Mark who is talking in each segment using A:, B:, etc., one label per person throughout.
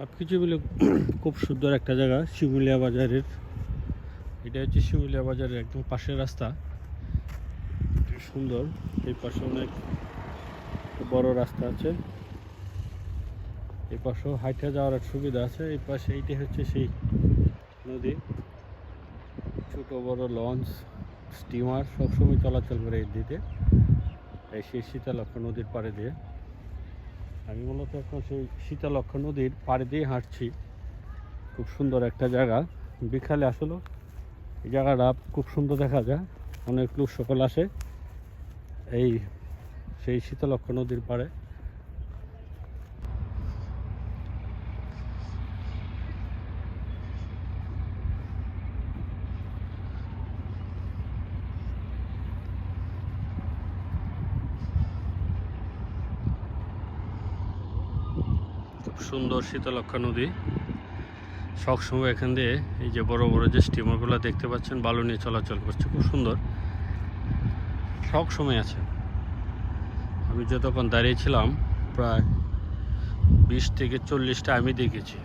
A: কিছু মিলে খুব সুন্দর একটা জায়গা, শিমুলিয়া বাজারের। এটা হচ্ছে শিমুলিয়া বাজারের একদম পাশের রাস্তা। সুন্দর, এই পাশে অনেক বড় রাস্তা আছে। এই পাশেও হাইটে যাওয়ার সুবিধা আছে। এই পাশে এইটি হচ্ছে সেই নদী। ছোট, বড় লঞ্চ, স্টিমার, সবসময় চলাচল করে এই দিতে এই সেই শীতলক্ষ নদীর পাড়ে দিয়ে। আমি মূলত এখন সেই শীতলক্ষ নদীর পাড়ে দিয়ে হাঁটছি। খুব সুন্দর একটা জায়গা। বিকালে আসলো। এই জায়গাটা খুব সুন্দর দেখা যায়। অনেক লোক সকল আসে। এই সেই শীতলক্ষ নদীর পাড়ে। সুন্দর শীতলক্ষা নদী। সবসময় এখান দিয়ে এই যে বড় বড় যে স্টিমারগুলো দেখতে পাচ্ছেন বালু নিয়ে চলাচল করছে, খুব সুন্দর। সব সময় আছে। আমি যতক্ষণ দাঁড়িয়েছিলাম প্রায় বিশ থেকে চল্লিশটা আমি দেখেছি।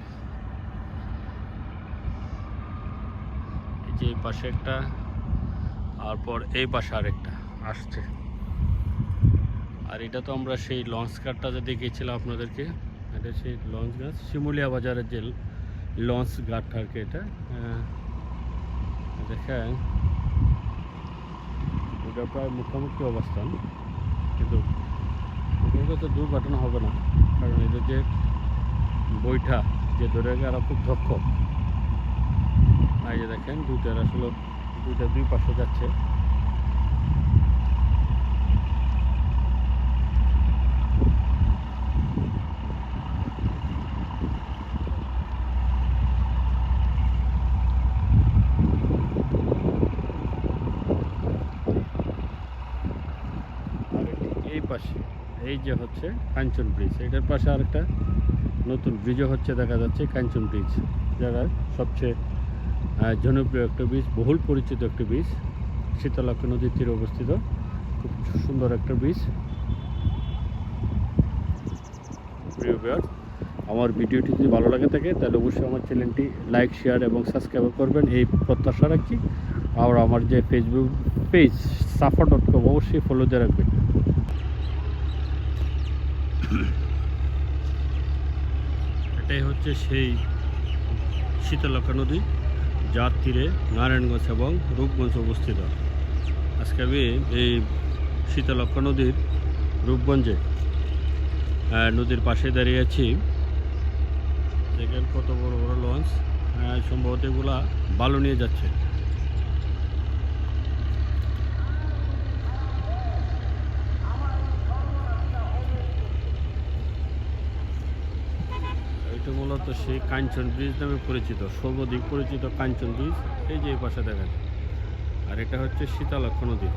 A: এই যে এই পাশে একটা তারপর এই পাশে আরেকটা আসছে। আর এটা তো আমরা সেই লঞ্চ কারটাতে দেখিয়েছিলাম আপনাদেরকে এটা সেই লঞ্চ গাছ। শিমুলিয়া বাজারের যে লঞ্চ ঘাট আর কি এটা। দেখেন ওটা প্রায় মুখোমুখি অবস্থান। কিন্তু তো দুর্ঘটনা হবে না, কারণ এটা যে বইটা যে ধরে গেলে খুব দক্ষ এই যে দেখেন, দুইটার আসলে দুইটা দুই পাশে যাচ্ছে আর এটি এই পাশে। এই যে হচ্ছে কাঞ্চন ব্রিজ এটার পাশে আরেকটা নতুন ব্রিজও হচ্ছে দেখা যাচ্ছে কাঞ্চন ব্রিজ জায়গার সবচেয়ে জনপ্রিয় একটা ব্রিজ বহুল পরিচিত একটা ব্রিজ শীতলক্ষ নদীর তীরে অবস্থিত। খুব সুন্দর একটা ব্রিজ প্রিয় viewers, আমার ভিডিওটি যদি ভালো লাগে থাকে তাহলে অবশ্যই আমার চ্যানেলটি লাইক শেয়ার এবং সাবস্ক্রাইব করবেন। এই প্রত্যাশা রাখছি। আর আমার যে Facebook page Safa dot com অবশ্যই ফলো দিয়ে রাখবেন। এটাই হচ্ছে সেই শীতলক্ষা নদী, যার তীরে নারায়ণগঞ্জ এবং রূপগঞ্জ অবস্থিত। আজকে আমি এই শীতলক্ষা নদীর রূপগঞ্জে নদীর পাশে দাঁড়িয়ে আছি। দেখেন কত বড় বড় লঞ্চ সম্ভবত এগুলা বালু নিয়ে যাচ্ছে। মূলত সেই কাঞ্চন ব্রিজ নামে পরিচিত, সর্বাধিক পরিচিত কাঞ্চন ব্রিজ এই যে এই পাশে দেখা যায়। আর এটা হচ্ছে শীতালক্ষ নদী।